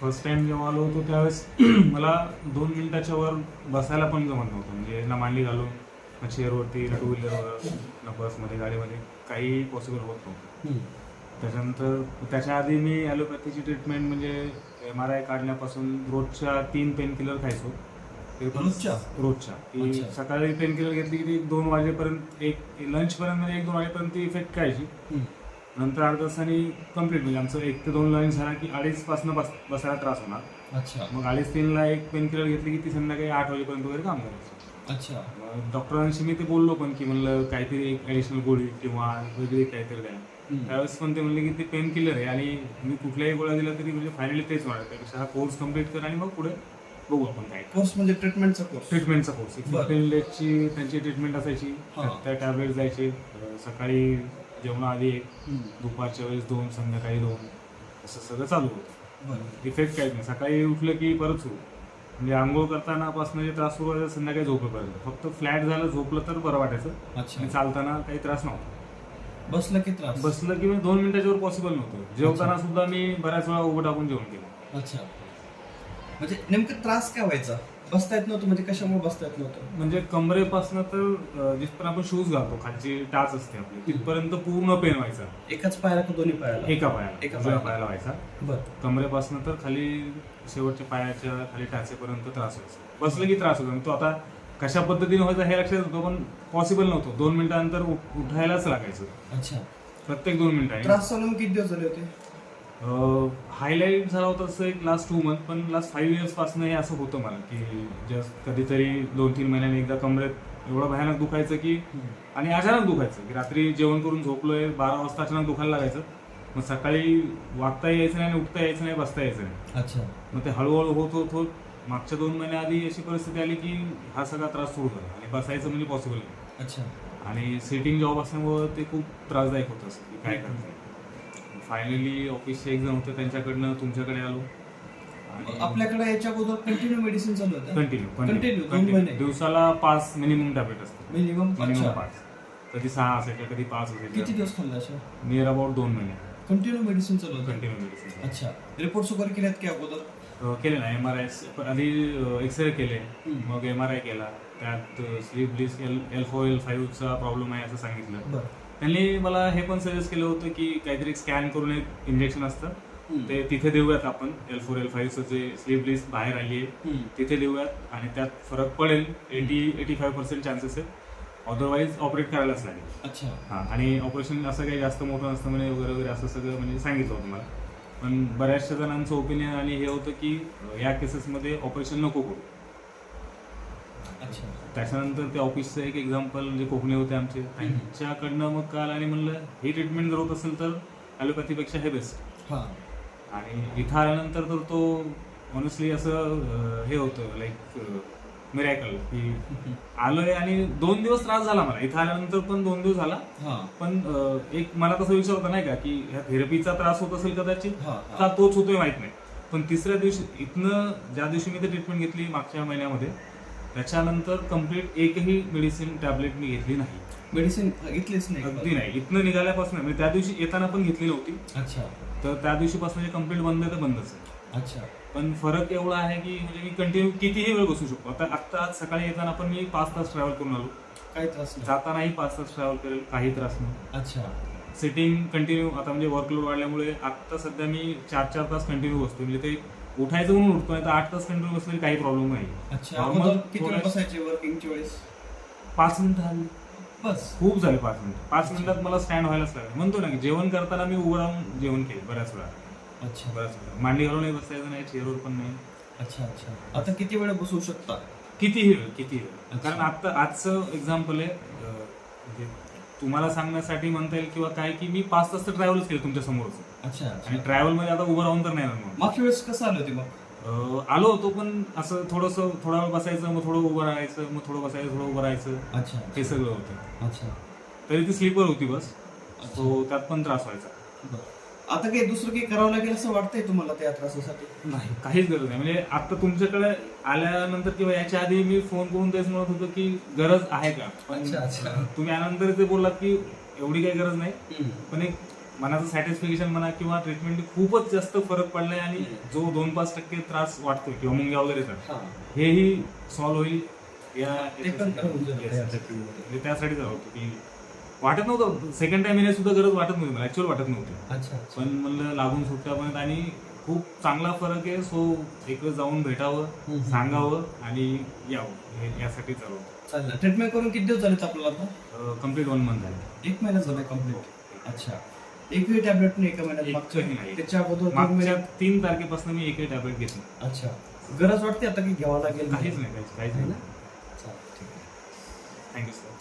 First time जेव्हा आलो होतो त्यावेळेस मला दोन मिनिटाच्या वर बसायला पण जमत नव्हतं म्हणजे ना मांडी घालून ना चेअरवरती ना टू व्हीलरवर ना बसमध्ये गाडीमध्ये काही पॉसिबल होत नव्हतं. त्याच्यानंतर त्याच्या आधी मी ॲलोपॅथीची ट्रीटमेंट म्हणजे एम आर आय काढण्यापासून रोजच्या तीन पेन किलर खायचो रोजच्या? रोजच्या. सकाळी पेन किलर घेतली की ती दोन वाजेपर्यंत एक लंचपर्यंत म्हणजे एक दोन वाजेपर्यंत ती इफेक्ट करायची हम्म. नंतर अर्ध्या तासाने कंप्लीट म्हणजे आमचं एक ते दोन लंच झाला की अडीच पासून बस बसायला त्रास होणार. अच्छा. मग अडीच तीनला एक पेन किलर घेतली की ती संध्याकाळी आठ वाजेपर्यंत वगैरे काम करायचं. अच्छा. मग डॉक्टरांशी मी ते बोललो पण की म्हणलं काहीतरी एक ॲडिशनल गोळी किंवा वेगळी काहीतरी द्या. हम्म. त्यावेळेस पण ते म्हणले की ते पेन किलर आहे आणि मी कुठल्याही गोळ्या दिला तरी म्हणजे फायनली तेच होणार त्यापेक्षा हा कोर्स कंप्लीट कर आणि मग पुढे बघू आपण काय कोर्स म्हणजे ट्रीटमेंटचा कोर्स ट्रीटमेंटचा कोर्स बरं. फिफ्टीन डेजची त्यांची ट्रीटमेंट असायची. हा. त्या टॅबलेट जायचे. अं, सकाळी जेवणाआधी एक दुपारच्या वेळेस दोन संध्याकाळी दोन. असं सगळं चालू होतं. इफेक्ट काहीच नाही. सकाळी उठलं की परत सुरू. म्हणजे आंघोळ करताना पासून जे त्रास सुरू व्हायचा संध्याकाळी झोपेपर्यंत. फक्त फ्लॅट झालं झोपलं तर बरं वाटायचं. आणि चालताना काही त्रास नव्हता. बसलं की त्रास? बसलं की मी दोन मिनिटाच्या वर पॉसिबल नव्हतं. जेवताना सुद्धा मी बऱ्याच वेळा उभं टाकून जेवण केलं. अच्छा. म्हणजे नेमकं त्रास काय व्हायचा? बसता येत नव्हतं म्हणजे कशामुळे बसता येत नव्हतं? म्हणजे कमरेपासून तर जिथपर्यंत आपण शूज घालतो खालची टाच असते आपली तिथपर्यंत पूर्ण पेन व्हायचा. एकाच पायाला का दोन्ही पायाला? एका पायाला एका पायाला. व्हायचा. बरं. कमरेपासून तर खाली शेवटच्या पायाच्या खाली टाचेपर्यंत त्रास व्हायचा. बसलं की त्रास होतो. तो आता कशा पद्धतीने व्हायचा हे लक्षात होतं पण पॉसिबल नव्हतं. दोन मिनिटानंतर उठ- उठायलाच लागायचं. अच्छा. प्रत्येक दोन मिनिटांनी. त्रास चालून किती दिवस झाले होते? हायलाईट झाला होता असं एक लास्ट टू मंथ पण लास्ट फाईव्ह इयर्सपासून हे असं होतं मला की जस्ट कधीतरी दोन तीन महिन्यांनी एकदा कमरेत एवढं भयानक दुखायचं की आणि अचानक दुखायचं की रात्री जेवण करून झोपलोय बारा वाजता अचानक दुखायला लागायचं. मग सकाळी वागता यायचं नाही आणि उठता यायचं नाही बसता यायचं नाही. अच्छा. मग ते हळूहळू होत होत होत मागच्या दोन महिन्याआधी अशी परिस्थिती आली की हा सगळा त्रास सुरू झाला आणि बसायचं म्हणजे पॉसिबल नाही. अच्छा. आणि सिटिंग जॉब असल्यामुळं ते खूप त्रासदायक होतं असं काय करते फायनली ऑफिसचे एक जण होते त्यांच्याकडनं तुमच्याकडे आलो. आपल्याकडे याच्या अगोदर कंटिन्यू मेडिसिन चालू होतं. कंटिन्यू कंटिन्यू दोन महिने दिवसाला पाच मिनिमम टॅबलेट असतात. मिनिमम मिनिमम पाच. कधी सहा असायच्या कधी पाच किती असायच्या दिवस खाल्लं अशा नियर अबाउट दोन महिने. कंटिन्यू मेडिसिन चालू होतं? कंटिन्यू मेडिसिन अच्छा. रिपोर्ट्स वगैरे केल्यात की अगोदर? केले ना एम आर आय आधी एक्सरे केले. मग एम आर आय केला. त्यात slip disc L L four L फाईव्हचा problem आहे असं सांगितलं. त्यांनी मला हे पण सजेस्ट केलं होतं की काहीतरी स्कॅन करून एक इंजेक्शन असतं. ते तिथे देऊयात आपण एल फोर एल फाईव्हचं जे स्लीप लिस्ट बाहेर आली आहे. तिथे देऊयात आणि त्यात फरक पडेल eighty eighty five percent chances आहेत अदरवाईज ऑपरेट करायलाच लागेल. अच्छा. हां आणि ऑपरेशन असं काही जास्त मोठं नसतं म्हणे वगैरे वगैरे असं सगळं म्हणजे सांगितलं होतं मला. पण बऱ्याचशा जणांचं ओपिनियन आणि हे होतं की या केसेसमध्ये ऑपरेशन नको करू. त्याच्यानंतर ते ऑफिसचं एक एक्झाम्पल जे कोकणी होते आमचे त्यांच्याकडनं मग काल आणि म्हणलं ही ट्रीटमेंट जर होत असेल तर ॲलोपॅथीपेक्षा हे बेस्ट हा. आणि इथं आल्यानंतर तर तो ऑनेस्टली असं हे होतं लाईक मिरॅकल की आलोय आणि दोन दिवस त्रास झाला मला. इथं आल्यानंतर पण दोन दिवस झाला. हा. पण एक मला तसं विचार होता नाही का की ह्या थेरपीचा त्रास होत असेल कदाचित. का तोच होतोय माहीत नाही. पण तिसऱ्या दिवशी इथनं ज्या दिवशी मी ते ट्रीटमेंट घेतली मागच्या महिन्यामध्ये त्याच्यानंतर कंप्लीट एकही मेडिसिन टॅबलेट मी घेतली नाही. मेडिसिन घेतलीच नाही. अगदी नाही. इथनं निघाल्यापासून म्हणजे त्या दिवशी येताना पण घेतली नव्हती. अच्छा. तर त्या दिवशीपासून जे कंप्लीट बंद आहे तर बंदच आहे. अच्छा. पण फरक एवढा आहे की म्हणजे मी कंटिन्यू कितीही वेळ बसू शकतो. आता आत्ता आज सकाळी येताना पण मी पाच तास ट्रॅव्हल करून आलो. काही त्रास नाही. जातानाही पाच तास ट्रॅव्हल करेल काही त्रास नाही. अच्छा. सिटिंग कंटिन्यू आता म्हणजे वर्कलोड वाढल्यामुळे आत्ता सध्या मी चार चार तास कंटिन्यू बसतो म्हणजे ते उठायचं म्हणून उठतो नाही तर आठ तास कंटिन्यू बसले काही प्रॉब्लेम नाही. अच्छा Normal अगोदर किती वेळ थोडं- बसायचे वर्किंगच्या वेळेस पाच मिनिटं हल्ली. बस. खूप झाले पाच मिनिटं. पाच मिनिटात मला स्टँड व्हायलाच लागलं. म्हणतो ना की जेवण करताना मी उभं राहून जेवण केलं बऱ्याच वेळा. अच्छा. बऱ्याच वेळा. मांडी घालूनही बसायचं नाही चेअरवर पण नाही. अच्छा अच्छा. आता किती वेळ बसू शकता? कितीही वेळ कितीही वेळ. कारण आता आजचं एक्झाम्पल आहे अं, म्हणजे तुम्हाला सांगण्यासाठी म्हणता येईल किंवा काय की मी पाच तास तर ट्रॅव्हलच केलं तुमच्या समोरच. अच्छा आणि अच्छा ट्रॅव्हलमध्ये आता उभं राहून तर नाही येणार मग मागच्या वेळेस कसं आलं होते मग? अं, आलो होतो पण असं थोडंसं थोडा वेळ बसायचं मग थोडं उभं राहायचं मग थोडं बसायचं थोडं उभं राहायचं. अच्छा हे सगळं होतं. अच्छा. तरी ती स्लीपर होती बस. सो त्यात पण त्रास व्हायचा. बरं. आता काही दुसरं काही करावं लागेल असं वाटतंय तुम्हाला त्या त्रासासाठी? नाही काहीच गरज नाही. म्हणजे आता तुमच्याकडे आल्यानंतर किंवा याच्या आधी मी फोन करून तेच म्हणत होतो की गरज आहे का? पण अच्छा, अच्छा. तुम्ही आल्यानंतर ते बोललात की एवढी काही गरज नाही. पण एक मनाचं सॅटिस्फॅक्शन म्हणा किंवा ट्रीटमेंट खूपच जास्त फरक पडलाय आणि जो दोन पाच टक्के त्रास वाटतो किंवा मुंग्या वगैरे हा. हेही सॉल्व्ह होईल या ते पण Yes, Yes, होतो की वाटत नव्हतं. सेकंड टाइम येण्यास सुद्धा गरज वाटत नव्हती मला. ऍक्च्युअल वाटत नव्हती. अच्छा पण म्हणलं लागून सुट्ट्यापर्यंत आणि खूप चांगला फरक आहे. सो एक वेळ जाऊन भेटावं. सांगावं आणि यावं. हे यासाठी चालवतं चालेल. ट्रीटमेंट करून किती दिवस झालेत आपल्याला आता? कंप्लीट वन मंथ झालं. एक महिना झाला कंप्लीट अच्छा. एकही टॅबलेट नाही एका महिन्यात मागच्या एकही नाही. त्याच्या अगोदर दोन मागच्या महिन्यात तीन तारखेपासून मी एकही टॅबलेट घेतली अच्छा. गरज वाटते आता की घ्यावा लागेल? काहीच नाही काहीच काहीच है नाही. ना चालेल ठीक आहे. Thank you sir